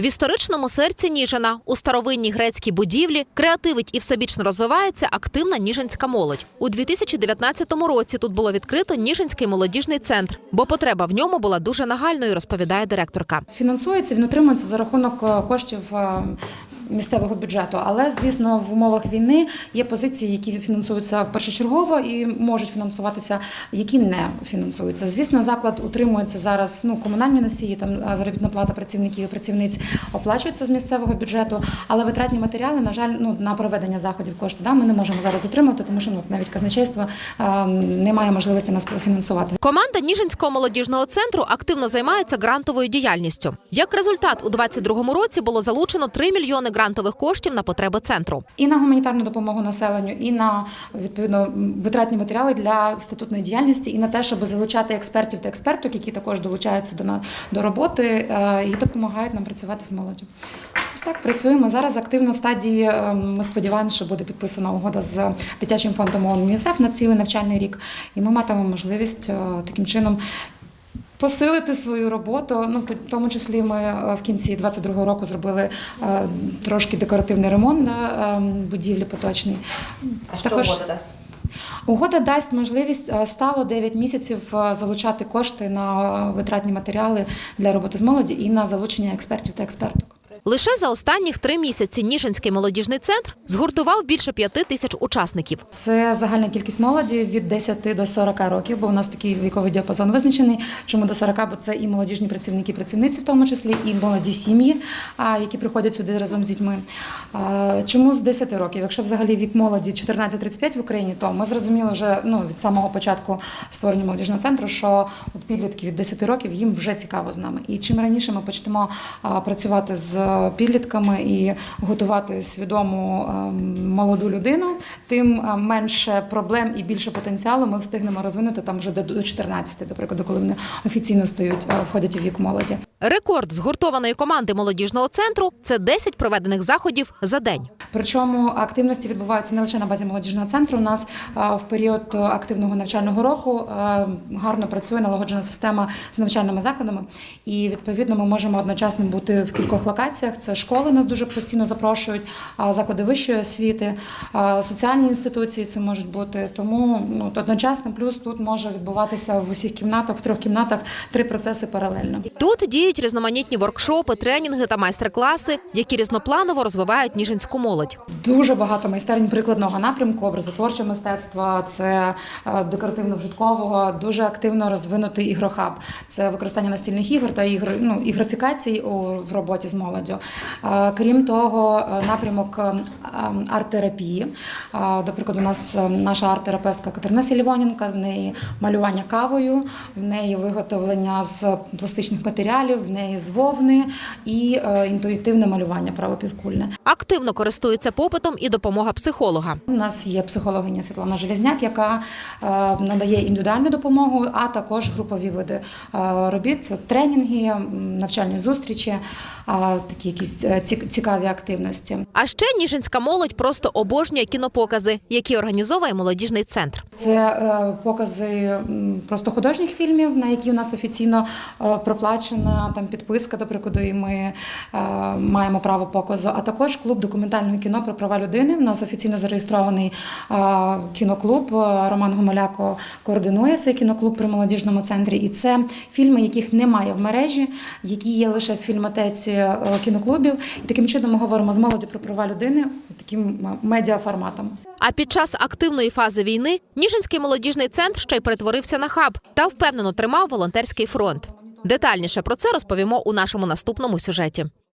В історичному серці Ніжина у старовинній грецькій будівлі креативить і всебічно розвивається активна ніжинська молодь. У 2019 році тут було відкрито Ніжинський молодіжний центр, бо потреба в ньому була дуже нагальною, розповідає директорка. Фінансується, він утримується за рахунок е, коштів е, місцевого бюджету. Але, звісно, в умовах війни є позиції, які фінансуються першочергово і можуть фінансуватися, які не фінансуються. Звісно, заклад утримується зараз. Ну, комунальні носії, там заробітна плата працівників і працівниць оплачується з місцевого бюджету, але витратні матеріали, на жаль, ну на проведення заходів кошти да, ми не можемо зараз отримати, тому що ну навіть казначейство е, не має можливості нас профінансувати. Команда Ніжинського молодіжного центру активно займається грантовою діяльністю. Як результат, у 2022 році було залучено 3 мільйони грантових коштів на потреби центру. і на гуманітарну допомогу населенню, і на відповідно витратні матеріали для статутної діяльності, і на те, щоб залучати експертів та експерток, які також долучаються до на- до роботи е, і допомагають нам працювати з молоддю. Ось так працюємо зараз. Активно в стадії. е, Ми сподіваємося, що буде підписана угода з дитячим фондом ООН ЮНІСЕФ на цілий навчальний рік, і ми матимемо можливість е, таким чином. Посилити свою роботу, ну в тому числі ми е, в кінці 22-го року зробили е, трошки декоративний ремонт на е, будівлі поточній. А що угода дасть? Угода дасть можливість е, стало 9 місяців залучати кошти на витратні матеріали для роботи з молоді і на залучення експертів та експерток. Лише за останніх три місяці Ніжинський молодіжний центр згуртував більше п'яти тисяч учасників. Це загальна кількість молоді від 10 до 40 років, бо у нас такий віковий діапазон визначений. Чому до 40? Бо це і молодіжні працівники, працівниці, в тому числі, і молоді сім'ї, які приходять сюди разом з дітьми. Чому з 10 років? Якщо взагалі вік молоді 14-35 в Україні, то ми зрозуміли вже ну від самого початку створення молодіжного центру, що підлітки від 10 років їм вже цікаво з нами. І чим раніше ми почнемо працювати з підлітками і готувати свідому ем, молоду людину, тим е, менше проблем і більше потенціалу ми встигнемо розвинути там вже до до 14, до прикладу, коли вони офіційно стають е, входять у вік молоді. Рекорд згуртованої команди молодіжного центру це 10 проведених заходів за день. Причому активності відбуваються не лише на базі молодіжного центру. У нас е, в період активного навчального року е, гарно працює налагоджена система з навчальними закладами, і відповідно ми можемо одночасно бути в кількох локаціях. Це школи нас дуже постійно запрошують, заклади вищої освіти, соціальні інституції це можуть бути. Тому ну одночасно, плюс тут може відбуватися в усіх кімнатах, в трьох кімнатах три процеси паралельно. Тут діють різноманітні воркшопи, тренінги та майстер-класи, які різнопланово розвивають ніжинську молодь. Дуже багато майстерень прикладного напрямку, образотворче мистецтво, це е, декоративно-вжиткового, дуже активно розвинутий ігрохаб. Це використання настільних ігор та ігр, ну, і графікацій у, в роботі з молоддю. Е, Крім того, е, напрямок е, ем, арт-терапії. Е, До прикладу, у нас е, наша арт-терапевтка Катерина Сільвоненка, в неї малювання кавою, в неї виготовлення з пластичних матеріалів, в неї з вовни і е, інтуїтивне малювання правопівкульне. Активно користується попитом і допомога психолога. У нас є психологиня Світлана Железняк, яка е, надає індивідуальну допомогу, а також групові види е, робіт, тренінги, навчальні зустрічі, е, такі якісь е, цікаві активності. А ще ніжинська молодь просто обожнює кінопокази, які організовує молодіжний центр. Це е, покази просто художніх фільмів, на які у нас офіційно е, проплачена там підписка, до прикладу, і ми е, маємо право показу. А також клуб документального кіно про права людини. У нас офіційно зареєстрований кіноклуб. Роман Гомоляко координує цей кіноклуб при молодіжному центрі. І це фільми, яких немає в мережі, які є лише в фільмотеці кіноклубів. І таким чином ми говоримо з молоддю про права людини таким медіаформатом. А під час активної фази війни Ніжинський молодіжний центр ще й перетворився на хаб та впевнено тримав волонтерський фронт. Детальніше про це розповімо у нашому наступному сюжеті.